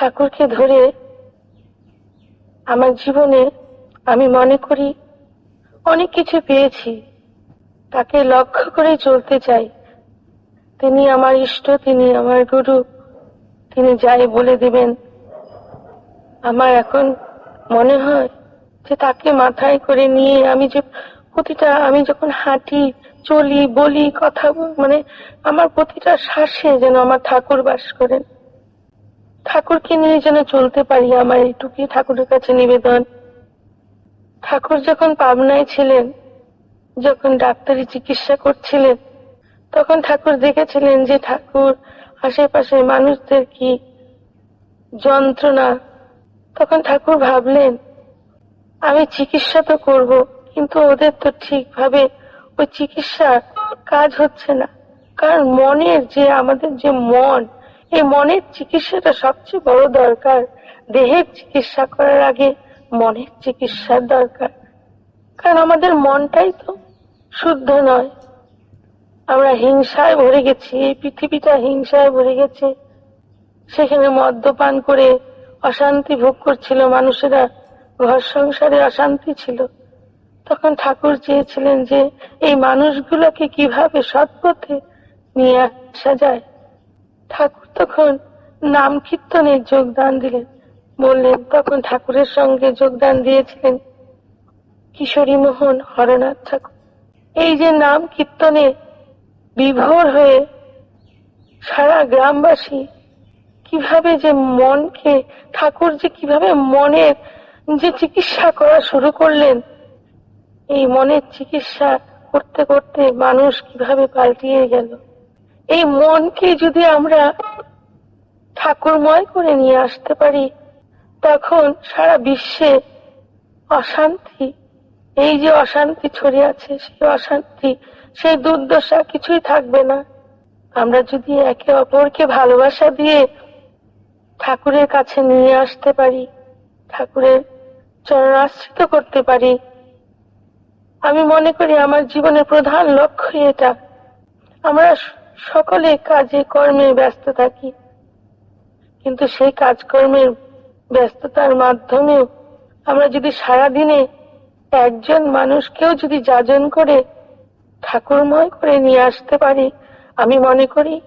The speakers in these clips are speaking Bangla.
ঠাকুরকে ধরে আমার জীবনে আমি মনে করি অনেক কিছু পেয়েছি। তাকে লক্ষ্য করে চলতে চাই। তিনি আমার ইষ্ট, তিনি আমার গুরু, তিনি যাই বলে দিবেন। আমার এখন মনে হয় যে তাকে মাথায় করে নিয়ে আমি যে প্রতিটা, আমি যখন হাঁটি, চলি, বলি, কথা মানে আমার প্রতিটা শ্বাসে যেন আমার ঠাকুর বাস করেন। ঠাকুরকে নিয়ে যেন চলতে পারি, আমার এইটুকুই ঠাকুরের কাছে নিবেদন। ঠাকুর যখন পাবনায় ছিলেন, যখন ডাক্তারি চিকিৎসা করছিলেন, তখন ঠাকুর দেখেছিলেন যে ঠাকুর আশেপাশে মানুষদের কি যন্ত্রণা। তখন ঠাকুর ভাবলেন, আমি চিকিৎসা তো করব, কিন্তু ওদের তো ঠিকভাবে ওই চিকিৎসা কাজ হচ্ছে না। কারণ মনের যে, আমাদের যে মন এই মনের চিকিৎসাটা সবচেয়ে বড় দরকার। দেহের চিকিৎসা করার আগে মনের চিকিৎসার দরকার। কারণ আমাদের মনটাই তো শুদ্ধ নয়। আমরা হিংসায় ভরে গেছি, এই পৃথিবীটা হিংসায় ভরে গেছে। সেখানে মদ্যপান করে অশান্তি ভোগ করছিল মানুষেরা, ঘর সংসারে অশান্তি ছিল। তখন ঠাকুর চেয়েছিলেন যে, এই মানুষগুলোকে কীভাবে সৎপথে নিয়ে আসা যায়? ঠাকুর তখন নাম কীর্তনে যোগদান দিলেন। বললেন, তখন ঠাকুরের সঙ্গে যোগদান দিয়েছিলেন কিশোরী মোহন হরনাথ ঠাকুর। এই যে নাম কীর্তনে বিভোর হয়ে সারা গ্রামবাসী কীভাবে যে মনকে, ঠাকুর যে কীভাবে মনের যে চিকিৎসা করা শুরু করলেন, এই মনের চিকিৎসা করতে করতে মানুষ কীভাবে পাল্টিয়ে গেল। এই মনকে যদি আমরা ঠাকুরময় করে নিয়ে আসতে পারি, তখন সারা বিশ্বে অশান্তি, এই যে অশান্তি ছড়িয়ে আছে, সেই অশান্তি, সেই দুর্দশা কিছুই থাকবে না। আমরা যদি একে অপরকে ভালোবাসা দিয়ে ঠাকুরের কাছে নিয়ে আসতে পারি, ঠাকুরের চরণাশ্রিত করতে পারি, আমি মনে করি আমার জীবনের প্রধান লক্ষ্য এটা। আমরা সকলে কাজে কর্মে ব্যস্ত থাকি। কিন্তু সেই কাজকর্মের ব্যস্ততার মাধ্যমেও আমরা যদি সারাদিনে একজন মানুষকেও যদি যাজন করে, ঠাকুরময় করে নিয়ে আসতে পারি, আমি মনে করি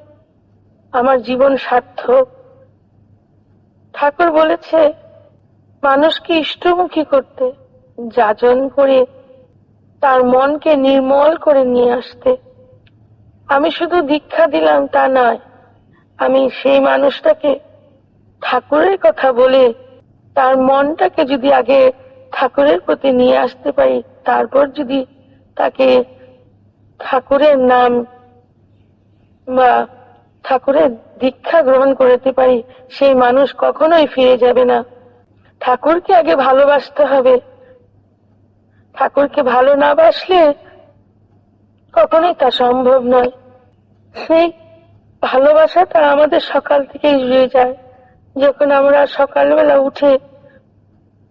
আমার জীবন সার্থক। ঠাকুর বলেছে, মানুষকে ইষ্টমুখী করতে, যাজন করে তার মনকে নির্মল করে নিয়ে আসতে। আমি শুধু দীক্ষা দিলাম তা নয়। আমি সেই মানুষটাকে ঠাকুরের কথা বলে তার মনটাকে যদি আগে ঠাকুরের প্রতি নিয়ে আসতে পারি, তারপর যদি তাকে ঠাকুরের নাম বা ঠাকুরের দীক্ষা গ্রহণ করতে পারি, সেই মানুষ কখনোই ফিরে যাবে না। ঠাকুরকে আগে ভালোবাসতে হবে। ঠাকুরকে ভালো না বাসলে কখনোই তা সম্ভব নয়। সেই ভালোবাসাটা আমাদের সকাল থেকেই রয়ে যায়। যখন আমরা সকালবেলা উঠে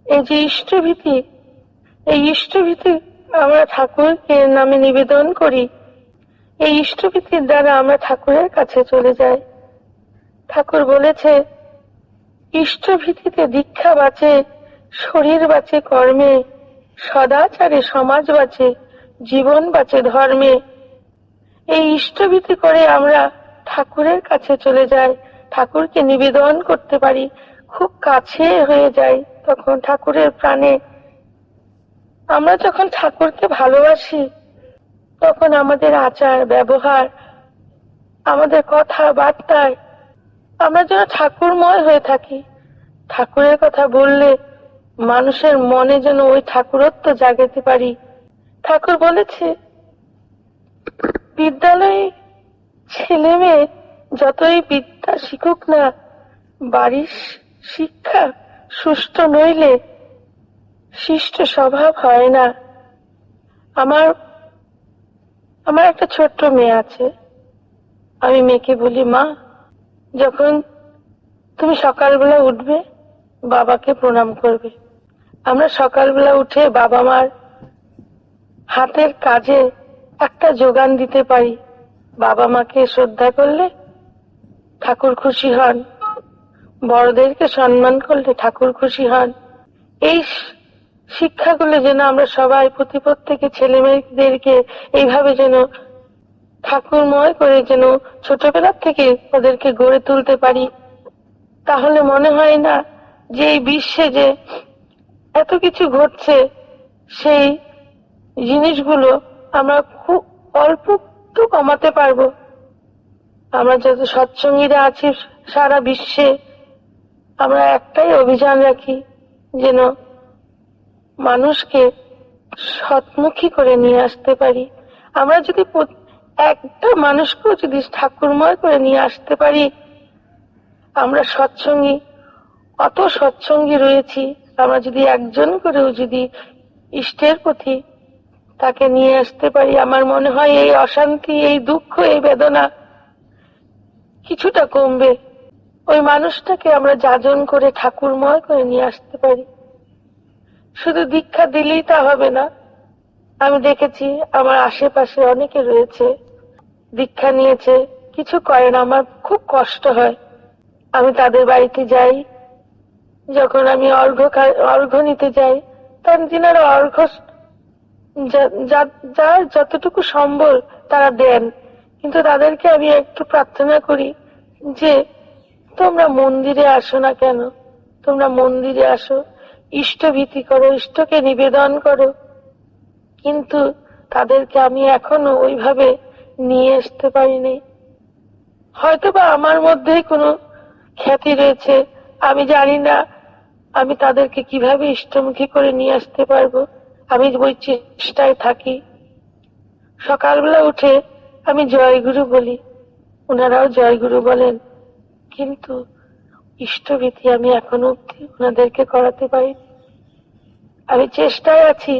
এই যে ইষ্টভীতি, এই ইষ্টভীতি আমরা ঠাকুরকে নামে নিবেদন করি, এই ইষ্টভীতির দ্বারা আমরা ঠাকুরের কাছে চলে যাই। ঠাকুর বলেছে, ইষ্টভীতিতে দীক্ষা বাঁচে, শরীর বাঁচে, কর্মে, সদাচারে, সমাজ বাঁচে। জীবন বাঁচে ধর্মে। এই ইষ্টভীতি করে আমরা ঠাকুরের কাছে চলে যাই, ঠাকুরকে নিবেদন করতে পারি, খুব কাছে হয়ে যাই তখন ঠাকুরের প্রাণে। আমরা যখন ঠাকুরকে ভালোবাসি, তখন আমাদের আচার, ব্যবহার, আমাদের কথা, বার্তায় আমরা যেন ঠাকুরময় হয়ে থাকি। ঠাকুরের কথা বললে মানুষের মনে যেন ওই ঠাকুরত্ব জাগাতে পারি। ঠাকুর বলেছে, বিদ্যালয়ে ছেলে মেয়ে যতই বিদ্যা শিখুক না বাড়ির শিক্ষা সুস্থ নইলে শিষ্ট স্বভাব হয় না। আমার আমার একটা ছোট্ট মেয়ে আছে। আমি মেয়েকে বলি, মা, যখন তুমি সকালবেলা উঠবে, বাবাকে প্রণাম করবে। আমরা সকালবেলা উঠে বাবা মার হাতের কাজে একটা যোগান দিতে পারি। বাবা মাকে শ্রদ্ধা করলে ঠাকুর খুশি হন। বড়দেরকে সম্মান করলে ঠাকুর খুশি হন। এই শিক্ষাগুলো যেন আমরা সবাই প্রতি প্রত্যেকে ছেলে মেয়েদেরকে এইভাবে যেন ঠাকুরময় করে যেন ছোটবেলার থেকে ওদেরকে গড়ে তুলতে পারি। তাহলে মনে হয় না যে এই বিশ্বে যে এত কিছু ঘটছে, সেই জিনিসগুলো আমরা খুব অল্প একটু কমাতে পারব। আমরা যত সৎসঙ্গীরা আছি সারা বিশ্বে, আমরা একটাই অভিযান রাখি যেন মানুষকে সৎমুখী করে নিয়ে আসতে পারি। আমরা যদি একটা মানুষকেও যদি ঠাকুরময় করে নিয়ে আসতে পারি, আমরা সৎসঙ্গী, অত সৎসঙ্গী রয়েছি, আমরা যদি একজন করেও যদি ইষ্টের প্রতি তাকে নিয়ে আসতে পারি। আমার মনে হয় এই অশান্তি, এই দুঃখ, এই বেদনা কিছুটা কমবে। ওই মানুষটাকে আমরা যাজন করে ঠাকুরময় করে নিয়ে আসতে পারি। শুধু দীক্ষা দিলেই তা হবে না। আমি দেখেছি আমার আশেপাশে অনেকে রয়েছে, দীক্ষা নিয়েছে, কিছু করে না, আমার খুব কষ্ট হয়। আমি তাদের বাড়িতে যাই। যখন আমি অর্ঘ্য অর্ঘ্য নিতে যাই, তখন তিনারা অর্ঘ্য যার যতটুকু সম্বল তারা দেন। কিন্তু তাদেরকে আমি একটু প্রার্থনা করি যে, তোমরা মন্দিরে আসো না কেন? তোমরা মন্দিরে আসো। ইষ্টভীতি করো, ইষ্টকে নিবেদন করো। কিন্তু তাদেরকে আমি এখনও ওইভাবে নিয়ে আসতে পারিনি। হয়তো বা আমার মধ্যেই কোনো খ্যাতি রয়েছে। আমি জানি না আমি তাদেরকে কীভাবে ইষ্টমুখী করে নিয়ে আসতে পারব। আমি ওই চেষ্টায় থাকি। সকালবেলা উঠে আমি জয়গুরু বলি। ওনারাও জয়গুরু বলেন, কিন্তু ইষ্টভীতি আমি এখনও অব্দি ওনাদেরকে করাতে পারি আমি চেষ্টায় আছি।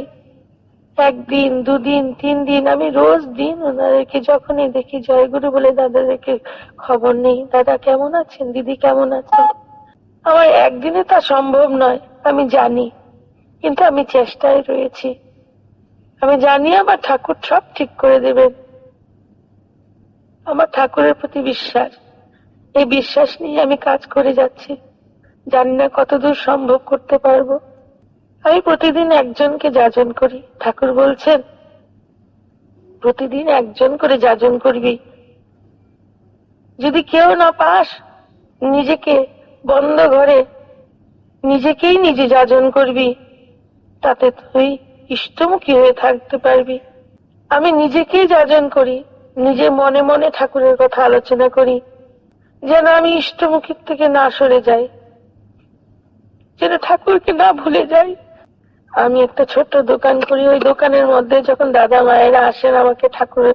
একদিন, দুদিন, তিন দিন, আমি রোজ দিন ওনাদেরকে যখনই দেখি জয়গুরু বলে দাদাদেরকে খবর নেই, দাদা কেমন আছেন? দিদি কেমন আছেন? আমার একদিনে তা সম্ভব নয়, আমি জানি। কিন্তু আমি চেষ্টায় রয়েছি। আমি জানি আমার ঠাকুর সব ঠিক করে দেবেন। আমার ঠাকুরের প্রতি বিশ্বাস। এই বিশ্বাস নিয়ে আমি কাজ করে যাচ্ছি। জানি না কতদূর সম্ভব করতে পারব। আমি প্রতিদিন একজনকে যাজন করি। ঠাকুর বলছেন, প্রতিদিন একজন করে যাজন করবি। যদি কেউ না পাস, নিজেকে বন্ধ ঘরে নিজেকেই নিজে যাজন করবি। তাতে তুই ইষ্টমুখী হয়ে থাকতে পারবি। আমি নিজেকেই যাজন করি, নিজে মনে মনে ঠাকুরের কথা আলোচনা করি, যেন আমি ইষ্টমুখীর থেকে না সরে যাই, যেন ঠাকুরকে না ভুলে যাই। আমি একটা ছোট্ট দোকান করি, ওই দোকানের মধ্যে যখন দাদা মায়েরা আসেন আমাকে ঠাকুর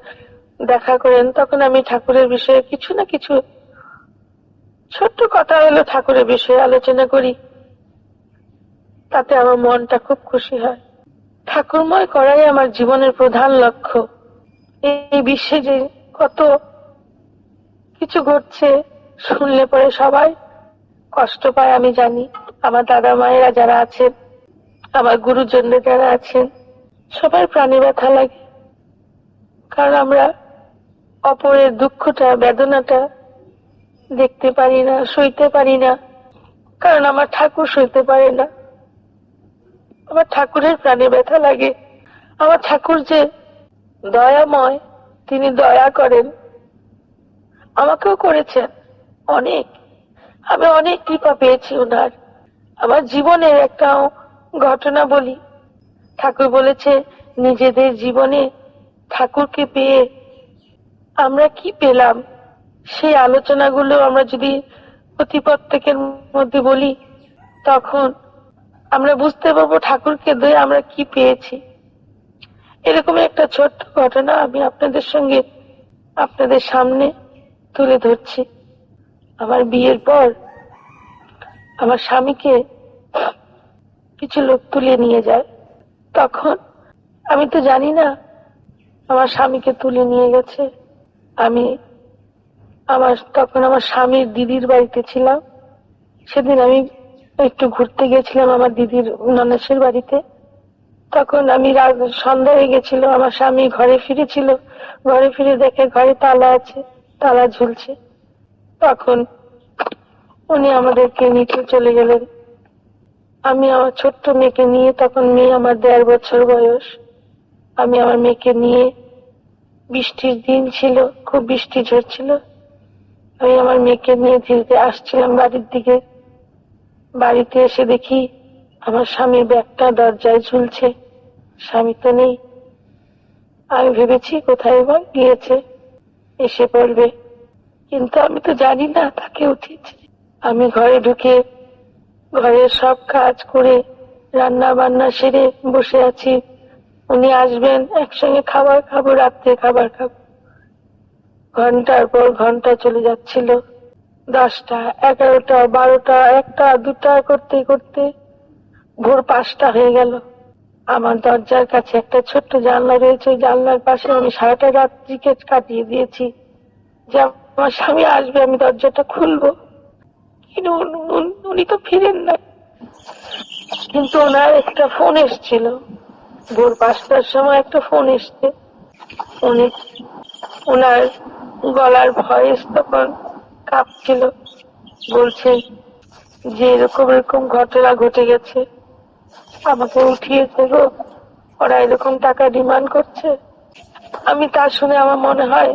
দেখা করেন, তখন আমি ঠাকুরের বিষয়ে কিছু না কিছু ছোট্ট কথা হলো ঠাকুরের বিষয়ে আলোচনা করি। তাতে আমার মনটা খুব খুশি হয়। ঠাকুরময় করাই আমার জীবনের প্রধান লক্ষ্য। এই বিশ্বে যে কত কিছু ঘটছে, শুনলে পরে সবাই কষ্ট পায়, আমি জানি। আমার দাদা মায়েরা যারা আছেন, আমার গুরুজনরা যারা আছেন, সবার প্রাণে ব্যথা লাগে। কারণ আমরা অপরের দুঃখটা, বেদনাটা দেখতে পারি না, সইতে পারি না। কারণ আমার ঠাকুর সইতে পারে না। আমার ঠাকুরের প্রাণে ব্যথা লাগে। আমার ঠাকুর যে দয়াময়, তিনি দয়া করেন। আমাকেও করেছেন অনেক। আমি অনেক কৃপা পেয়েছি ওনার আমার জীবনের একটা ঘটনা বলি। ঠাকুর বলেছে, নিজেদের জীবনে ঠাকুরকে পেয়ে আমরা কি পেলাম? সেই আলোচনাগুলো আমরা যদি প্রতি প্রত্যেকের মধ্যে বলি, তখন আমরা বুঝতে পারব ঠাকুরকে দিয়ে আমরা কি পেয়েছি। এরকম একটা ছোট্ট ঘটনা আমি আপনাদের সঙ্গে আপনাদের সামনে তুলে ধরছি। আমার বিয়ের পর আমার স্বামীকে কিছু লোক তুলে নিয়ে যায়। তখন আমি তো জানি না আমার স্বামীকে তুলে নিয়ে গেছে। আমি আমার, তখন আমার স্বামীর দিদির বাড়িতে ছিলাম। সেদিন আমি একটু ঘুরতে গেছিলাম আমার দিদির ননেশের বাড়িতে। তখন আমি সন্ধ্যা হয়ে গেছিল, আমার স্বামী ঘরে ফিরেছিল। ঘরে ফিরে দেখে ঘরে তালা আছে, তালা ঝুলছে। তখন উনি আমাদেরকে নিচে চলে গেলেন। আমি আমার ছোট্ট মেয়েকে নিয়ে, তখন মেয়ে আমার দেড় বছর বয়স। আমি আমার মেয়েকে নিয়ে বৃষ্টির দিন ছিল, খুব বৃষ্টি ঝরছিল। আমি আমার মেয়েকে নিয়ে ধীরে আসছিলাম বাড়ির দিকে। বাড়িতে এসে দেখি আমার স্বামীর ব্যাগটা দরজায় ঝুলছে। স্বামী তো নেই। আমি ভেবেছি কোথায় বা গিয়েছে, এসে পড়বে। কিন্তু আমি তো জানি না তাকে উঠিয়েছে আমি ঘরে ঢুকে ঘরের সব কাজ করে রান্না বান্না সেরে বসে আছি। উনি আসবেন একসঙ্গে খাবার খাব, রাত্রে খাবার খাব। ঘণ্টার পর ঘণ্টা চলে যাচ্ছিল। দশটা, এগারোটা, বারোটা, একটা, দুটা করতে করতে ভোর পাঁচটা হয়ে গেল। আমার দরজার কাছে একটা ছোট্ট জানলা রয়েছে, ওই জানলার পাশে আমি সারাটা রাত ক্রিকেট কাটিয়ে দিয়েছি। যে আমার স্বামী আসবে, আমি দরজাটা খুলবো। কিন্তু উনি- তো ফিরেন না। কিন্তু ওনার একটা ফোন এসছিল। ভোর পাঁচটার সময় একটা ফোন এসছে। উনি ওনার গলার ভয়েস তখন কাঁপছিল বলছে যে এরকম এরকম ঘটনা ঘটে গেছে, আমাকে উঠিয়েছে গো ওরা এরকম টাকা ডিমান্ড করছে। আমি তা শুনে আমার মনে হয়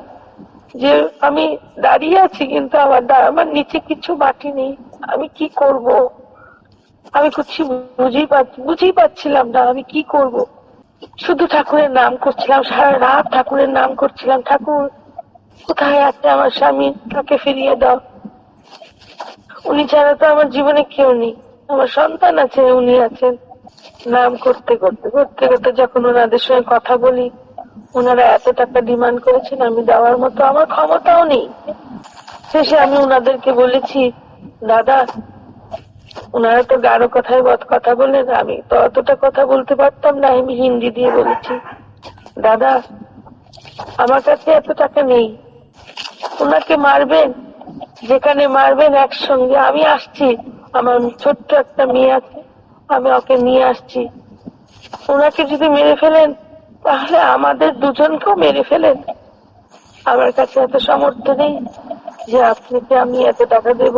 যে আমি দাঁড়িয়ে আছি, কিন্তু আমার আমার নিচে কিছু মাটি নেই। আমি কি করব? আমি কিছু বুঝেই বুঝেই পাচ্ছিলাম না আমি কি করব। শুধু ঠাকুরের নাম করছিলাম, সারা রাত ঠাকুরের নাম করছিলাম। ঠাকুর কোথায় আছে আমার স্বামী? তাকে ফিরিয়ে দাও। উনি ছাড়া তো আমার জীবনে কেউ নেই। আমার সন্তান আছে, উনি আছেন। নাম করতে করতে করতে করতে যখন ওনাদের সঙ্গে কথা বলি, ওনারা এত টাকা ডিমান্ড করেছেন, আমি দেওয়ার মতো আমার ক্ষমতাও নেই। শেষে আমি ওনাদেরকে বলেছি, দাদা, ওনারা তো গাঢ় কথায় বদ কথা বললেন, আমি তো অতটা কথা বলতে পারতাম না, আমি হিন্দি দিয়ে বলেছি। দাদা, আমার কাছে এত টাকা নেই। ওনাকে মারবেন, যেখানে মারবেন একসঙ্গে। আমি আসছি, আমার ছোট্ট একটা মেয়ে আছে, আমি ওকে নিয়ে আসছি। ওনাকে যদি মেরে ফেলেন, তাহলে আমাদের দুজনকেও মেরে ফেলেন। আমার কাছে এত সামর্থ্য নেই যে আপনাকে আমি এত টাকা দেব।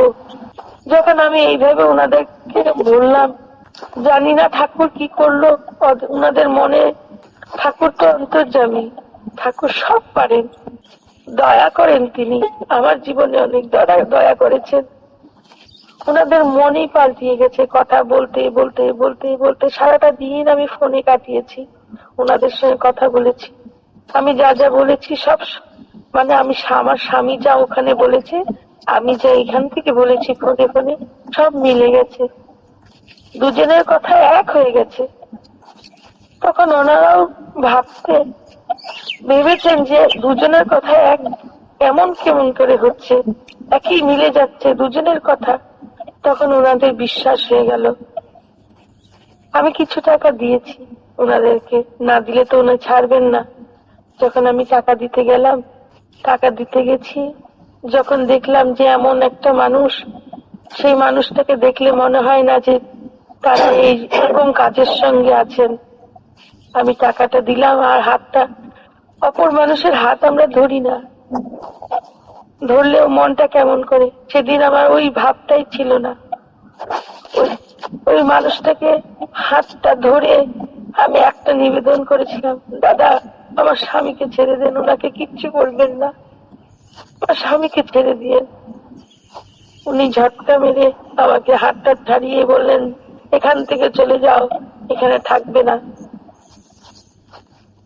যখন আমি এইভাবে ওনাদেরকে বললাম, জানি না ঠাকুর কি করল, ওনাদের মনে ঠাকুর তো অন্তর্জামী ঠাকুর সব পারেন। দয়া করেন তিনি। আমার জীবনে অনেক দয়া দয়া করেছেন। ওনাদের মনেই পাল্টিয়ে গেছে কথা বলতে বলতে বলতে বলতে। সারাটা দিন আমি ফোনে কাটিয়েছি, ওনাদের সঙ্গে কথা বলেছি। আমি যা যা বলেছি সব মানে আমি আমার স্বামী যা ওখানে বলেছে, আমি যা এখান থেকে বলেছি ফোনে ফোনে, সব মিলে গেছে। দুজনের কথা এক হয়ে গেছে। তখন ওনারাও ভাবতে ভেবেছেন যে দুজনের কথা এক, এমন কেমন করে হচ্ছে? একই মিলে যাচ্ছে দুজনের কথা। তখন ওনাদের বিশ্বাস হয়ে গেল। আমি কিছু টাকা দিয়েছি ওনাদেরকে। না দিলে তো ওনা ছাড়বেন না। যখন আমি টাকা দিতে গেলাম, টাকা দিতে গেছি, যখন দেখলাম যে এমন একটা মানুষ, সেই মানুষটাকে দেখলে মনে হয় না যে তারা এই এরকম কাজের সঙ্গে আছেন। আমি টাকাটা দিলাম আর হাতটা অপর মানুষের হাত আমরা ধরি না। ধরলেও মনটা কেমন করে? সেদিন আমার ওই ভাবটাই ছিল না। ওই- মানুষটাকে হাতটা ধরে আমি একটা নিবেদন করেছিলাম, দাদা, আমার স্বামীকে ছেড়ে দেন, ওনাকে কিচ্ছু করবেন না। আমার স্বামীকে ছেড়ে দিয়ে। উনি ঝটকা মেরে আমাকে হাতটা ছাড়িয়ে বললেন, এখান থেকে চলে যাও, এখানে থাকবে না।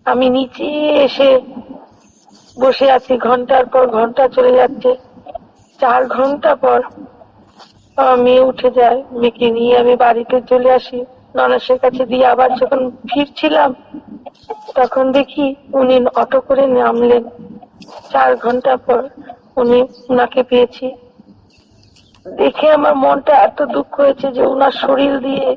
আমি নিচে এসে বসে আছি, ঘণ্টার পর ঘণ্টা চলে যাচ্ছে। চার ঘণ্টা পর মেয়ে উঠে যায় মেয়েকে নিয়ে আমি বাড়িতে চলে আসি। ননাসের কাছে দিয়ে আবার যখন ফিরছিলাম, তখন দেখি উনি অটো করে নামলেন। চার ঘণ্টা পর উনি উনাকে পেয়েছি। দেখে আমার মনটা এত দুঃখ হয়েছে যে ওনার শরীর দিয়ে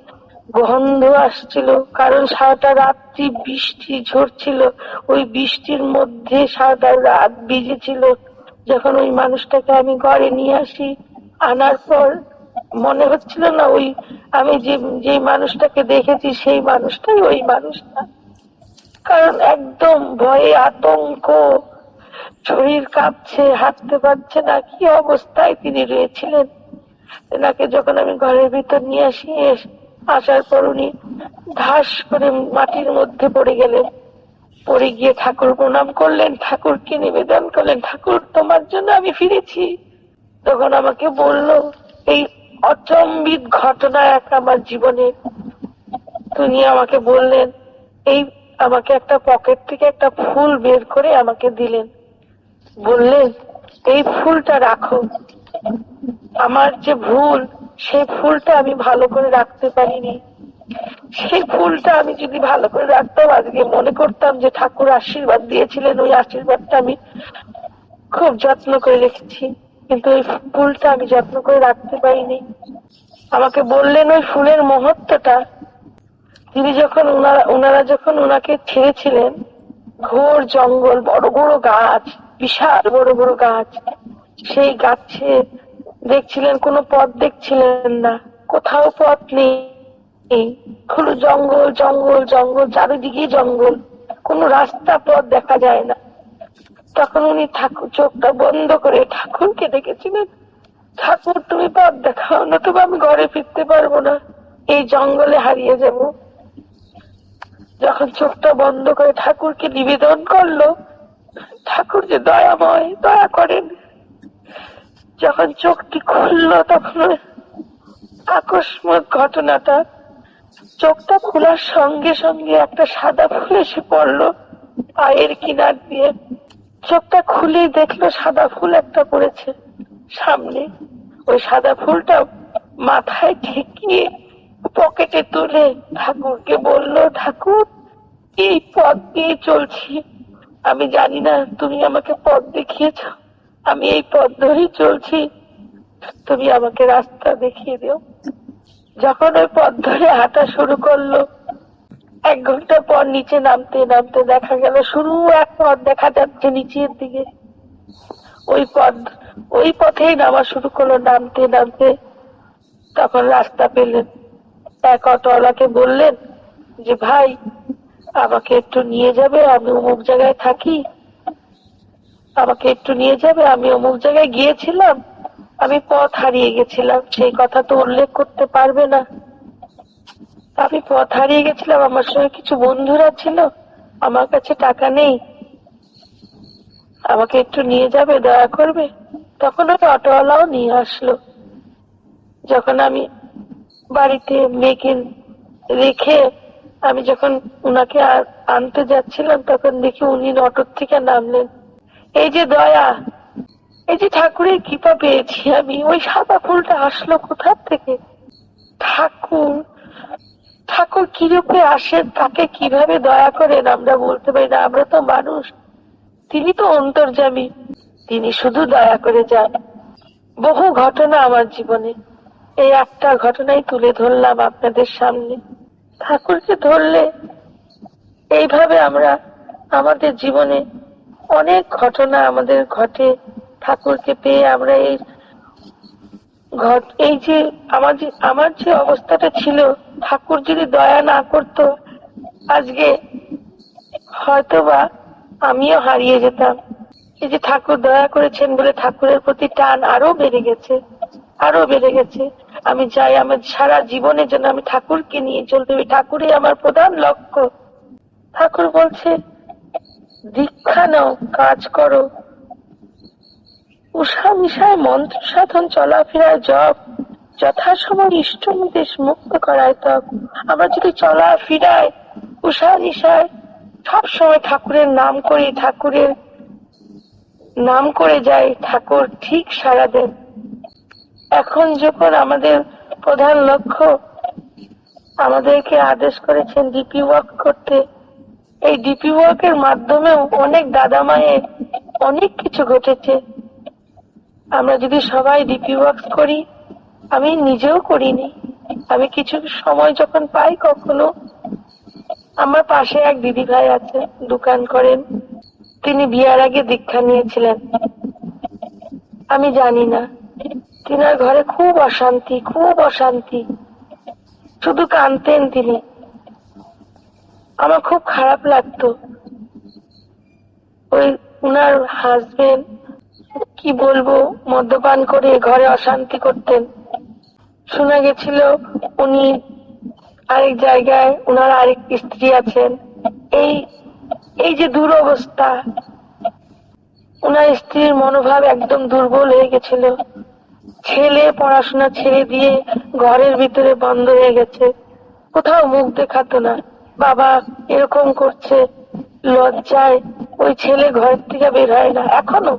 গন্ধ আসছিল, কারণ সারাটা রাত্রি বৃষ্টি ঝরছিল। ওই বৃষ্টির মধ্যে সারাটা রাত ভিজেছিল। যখন ওই মানুষটাকে আমি ঘরে নিয়ে আসি, আনার পর মনে হচ্ছিল না ওই আমি যে যে মানুষটাকে দেখেছি, সেই মানুষটাই ওই মানুষটা। কারণ একদম ভয়ে আতঙ্ক, শরীর কাঁপছে, হাঁটতে পারছে না, কি অবস্থায় তিনি রয়েছিলেন? তেনাকে যখন আমি ঘরের ভিতর নিয়ে আসি আসার পর উনি ধাস করে মাটির মধ্যে পড়ে গেলেন। পড়ে গিয়ে ঠাকুর প্রণাম করলেন, ঠাকুরকে নিবেদন করলেন, ঠাকুর, তোমার জন্য আমি ফিরেছি। তখন আমাকে বলল, এই অচম্বিত ঘটনা এক আমার জীবনে। তিনি আমাকে বললেন, এই আমাকে একটা পকেট থেকে একটা ফুল বের করে আমাকে দিলেন। বললেন, এই ফুলটা রাখো। আমার যে ভুল সেই ফুলটা আমি ভালো করে রাখতে পারিনি। সেই ফুলটা আমি যদি ভালো করে রাখতাম, আজকে মনে করতাম যে ঠাকুর আশীর্বাদ দিয়েছিলেন, ওই আশীর্বাদটা আমি খুব যত্ন করে রেখেছি। কিন্তু ওই ফুলটা আমি যত্ন করে রাখতে পারিনি। আমাকে বললেন ওই ফুলের মহত্বটা। তিনি যখন ওনারা ওনারা যখন ওনাকে ছেড়েছিলেন, ঘোর জঙ্গল, বড় বড় গাছ, বিশাল বড় বড় গাছ, সেই গাছে দেখছিলেন, কোনো পথ দেখছিলেন না। কোথাও পথ নেই। খুলো জঙ্গল জঙ্গল জঙ্গল চারিদিকে জঙ্গল। কোনো রাস্তা, পথ দেখা যায় না। তখন উনি ঠাকুর, চোখটা বন্ধ করে ঠাকুরকে ডেকেছিলেন ঠাকুর, তুমি পথ দেখাও নতুবা আমি ঘরে ফিরতে পারব না। এই জঙ্গলে হারিয়ে যাব। যখন চোখটা বন্ধ করে ঠাকুরকে নিবেদন করল, ঠাকুর যে দয়াময়, দয়া করেন। যখন চোখটি খুললো তখন ওই আকস্মাত ঘটনাটা, চোখটা খোলার সঙ্গে সঙ্গে একটা সাদা ফুল এসে পড়ল পায়ের কিনার দিয়ে। চোখটা খুলেই দেখল সাদা ফুল একটা পড়েছে সামনে। ওই সাদা ফুলটা মাথায় ঠেকিয়ে পকেটে তুলে ঠাকুরকে বলল, ঠাকুর, এই পথ দিয়ে চলছি। আমি জানি না তুমি আমাকে পথ দেখিয়েছ। আমি এই পথ ধরেই চলছি। তুমি আমাকে রাস্তা দেখিয়ে দিও। যখন ওই পথ ধরে হাঁটা শুরু করল, এক ঘণ্টা পর নিচে নামতে নামতে দেখা গেল শুরু এক পথ দেখা যাচ্ছে নিচের দিকে। ওই পথ, ওই পথেই নামা শুরু করল নামতে নামতে। তখন রাস্তা পেলেন। এক অটোওয়ালাকে বললেন যে, ভাই, আমাকে একটু নিয়ে যাবে, আমি অমুক জায়গায় থাকি। আমাকে একটু নিয়ে যাবে, আমি অমুক জায়গায় গিয়েছিলাম, আমি পথ হারিয়ে গেছিলাম, সেই কথা তো উল্লেখ করতে পারবে না। আমি পথ হারিয়ে গেছিলাম, আমার সঙ্গে কিছু বন্ধুরা ছিল, আমার কাছে টাকা নেই। আমাকে একটু নিয়ে যাবে, দয়া করবে। তখন ওই অটোওয়ালাও নিয়ে আসলো। যখন আমি বাড়িতে মেয়েকে রেখে আমি যখন উনাকে আনতে যাচ্ছিলাম, তখন দেখি উনি অটোর থেকে নামলেন। এই যে দয়া, এই যে ঠাকুরের কৃপা পেয়েছি আমি, ওই সাদা ফুলটা আসলো কোথার থেকে? ঠাকুর ঠাকুর কিরূপে আসেন, তাকে কীভাবে দয়া করেন আমরা বলতে পারি না, আমরা তো মানুষ। তিনি তো অন্তর্জামী তিনি শুধু দয়া করে যান। বহু ঘটনা আমার জীবনে, এই একটা ঘটনাই তুলে ধরলাম আপনাদের সামনে। ঠাকুরকে ধরলে, এইভাবে আমরা আমাদের জীবনে অনেক ঘটনা আমাদের ঘটে। ঠাকুরকে পেয়ে আমরা এই ঘট এই যে আমার যে আমার যে অবস্থাটা ছিল, ঠাকুর যদি দয়া না করতো, আজকে হয়তোবা আমিও হারিয়ে যেতাম। এই যে ঠাকুর দয়া করেছেন বলে ঠাকুরের প্রতি টান আরও বেড়ে গেছে আরও বেড়ে গেছে। আমি চাই আমার সারা জীবনের জন্য আমি ঠাকুরকে নিয়ে চলতে হবে ঠাকুরই আমার প্রধান লক্ষ্য। ঠাকুর বলছে দীক্ষা নাও, কাজ করো। উষা মিশায় মন্ত্র সাধন, চলাফেরায় জপ, যথাসময় ইষ্ট নির্দেশ মুক্ত করায় তব আমরা যদি চলাফেরায় উষা নিশায় সব সময় ঠাকুরের নাম করি ঠাকুরের নাম করে যাই ঠাকুর ঠিক সারা দেন। এখন যখন আমাদের প্রধান লক্ষ্য আমাদেরকে আদেশ করেছেন ডিপি ওয়াক করতে এই ডিপি ওয়ার্কের মাধ্যমেও অনেক দাদা মায়ের অনেক কিছু ঘটেছে। আমরা যদি সবাই ডিপি ওয়ার্কস করি, আমি নিজেও করিনি। আমি কিছু সময় যখন পাই কখনো, আমার পাশে এক দিদি ভাই আছে, দোকান করেন। তিনি বিয়ার আগে দীক্ষা নিয়েছিলেন। আমি জানি না, তিনার ঘরে খুব অশান্তি খুব অশান্তি। শুধু কানতেন তিনি। আমার খুব খারাপ লাগতো। ওই উনার হাজবেন্ড কি বলব, মদ্যপান করে ঘরে অশান্তি করতেন। শোনা গেছিল উনি আরেক জায়গায় ওনার আরেক স্ত্রী আছেন। এই এই যে দুরবস্থা উনার স্ত্রীর মনোভাব একদম দুর্বল হয়ে গেছিল। ছেলে পড়াশোনা ছেড়ে দিয়ে ঘরের ভিতরে বন্ধ হয়ে গেছে। কোথাও মুখ দেখাতো না। বাবা এরকম করছে, লজ্জায় ওই ছেলে ঘর থেকে বের হয় না, এখনও।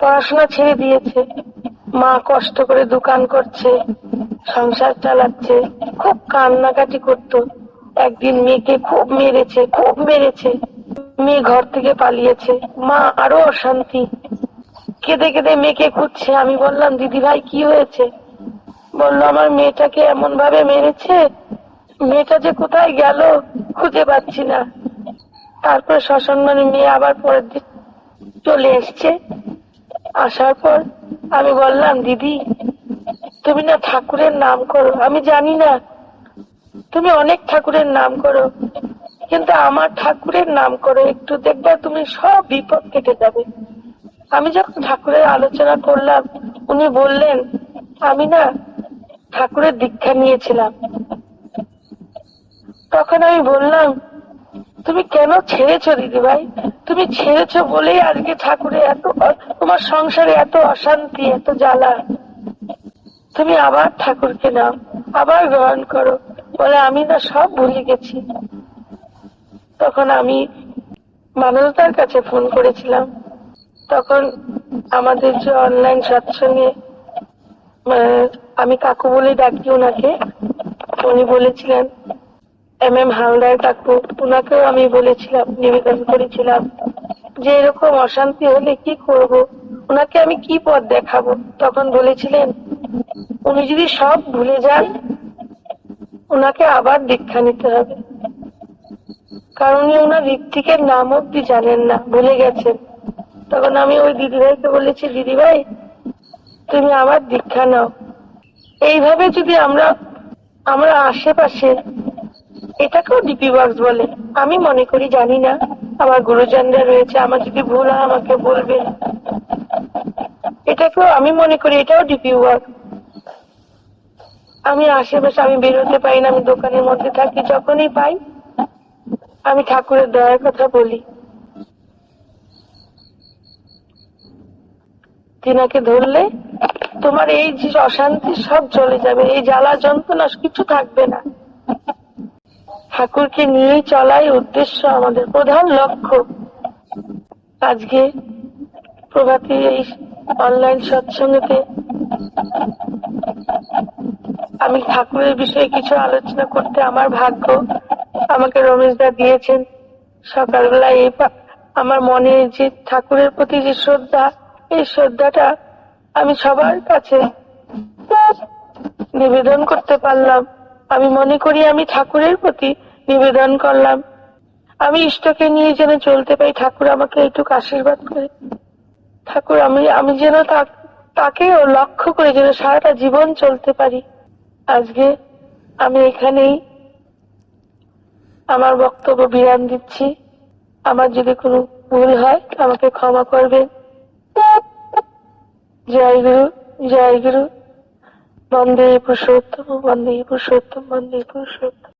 পড়াশোনা ছেড়ে দিয়েছে। মা কষ্ট করে দোকান করছে, সংসার চালাচ্ছে, খুব কান্নাকাটি করতো। একদিন মেয়েকে খুব মেরেছে খুব মেরেছে। মেয়ে ঘর থেকে পালিয়েছে। মা আরও অশান্তি। কেঁদে কেঁদে মেয়েকে খুঁজছে। আমি বললাম দিদি ভাই কি হয়েছে? বলল, আমার মেয়েটাকে এমন ভাবে মেরেছে মেয়েটা যে কোথায় গেল খুঁজে পাচ্ছি না। তারপর শ্মশান মানে মেয়ে আবার পরের দিন চলে এসছে। আসার পর আমি বললাম, দিদি, তুমি না ঠাকুরের নাম করো। আমি জানি না, তুমি অনেক ঠাকুরের নাম করো, কিন্তু আমার ঠাকুরের নাম করো। একটু দেখবে তুমি সব বিপদ কেটে যাবে। আমি যখন ঠাকুরের আলোচনা করলাম, উনি বললেন, আমি না ঠাকুরের দীক্ষা নিয়েছিলাম। তখন আমি বললাম, তুমি কেন ছেড়েছো দিদি ভাই তুমি ছেড়েছো বলেই আজকে ঠাকুরের এত তোমার সংসারে এত অশান্তি, এত জ্বালা। তুমি আবার ঠাকুরকে নাও, আবার গ্রহণ করো। বলে আমি না সব ভুলে গেছি। তখন আমি মানবতার কাছে ফোন করেছিলাম। তখন আমাদের যে অনলাইন সৎসঙ্গে আমি কাকু বলে ডাকি ওনাকে। উনি বলেছিলেন এম এম হালদার কাকু ওনাকেও আমি বলেছিলাম, নিবেদন করেছিলাম যে এরকম অশান্তি হলে কি করব? ওনাকে আমি কি পথ দেখাবো? তখন বলেছিলেন, উনি যদি সব ভুলে যান ওনাকে আবার দীক্ষা নিতে হবে। কারণ ওনার ঋত্বিকের নাম অব্দি জানেন না, ভুলে গেছেন। তখন আমি ওই দিদিভাইকে বলেছি, দিদিভাই, তুমি আবার দীক্ষা নাও। এইভাবে যদি আমরা আমরা আশেপাশে এটাকেও ডিপি বক্স বলে। আমি মনে করি জানি না, আমার গুরুজনরা রয়েছে আমার যদি ভুল হয়, আমাকে বলবেন। এটাকেও আমি মনে করি, এটাও ডিপি ওয়ার্ক আমি আশেপাশে, আমি বেরোতে পারি না, আমি দোকানের মধ্যে থাকি, যখনই পাই, আমি ঠাকুরের দয়ার কথা বলি। তিনাকে ধরলে তোমার এই যে অশান্তি সব চলে যাবে, এই জ্বালা যন্ত্রণা কিছু থাকবে না। ঠাকুরকে নিয়েই চলাই উদ্দেশ্য আমাদের প্রধান লক্ষ্য। আজকে প্রভাতী এই অনলাইন সৎসঙ্গেতে আমি ঠাকুরের বিষয়ে কিছু আলোচনা করতে আমার ভাগ্য আমাকে রমেশ দা দিয়েছেন। সকালবেলা এই আমার মনে যে ঠাকুরের প্রতি যে শ্রদ্ধা, এই শ্রদ্ধাটা আমি সবার কাছে নিবেদন করতে পারলাম। আমি মনে করি আমি ঠাকুরের প্রতি নিবেদন করলাম। আমি ইষ্টকে নিয়ে যেন চলতে পারি, ঠাকুর আমাকে এইটুকু আশীর্বাদ করে। ঠাকুর, আমি আমি যেন তাকে তাকেও লক্ষ্য করে যেন সারাটা জীবন চলতে পারি। আজকে আমি এখানেই আমার বক্তব্য বিরাম দিচ্ছি। আমার যদি কোনো ভুল হয়, আমাকে ক্ষমা করবেন। জয় গুরু জয় গুরু। বন্দে পুরুষোত্তম বন্দে পুরুষোত্তম বন্দে পুরুষোত্তম।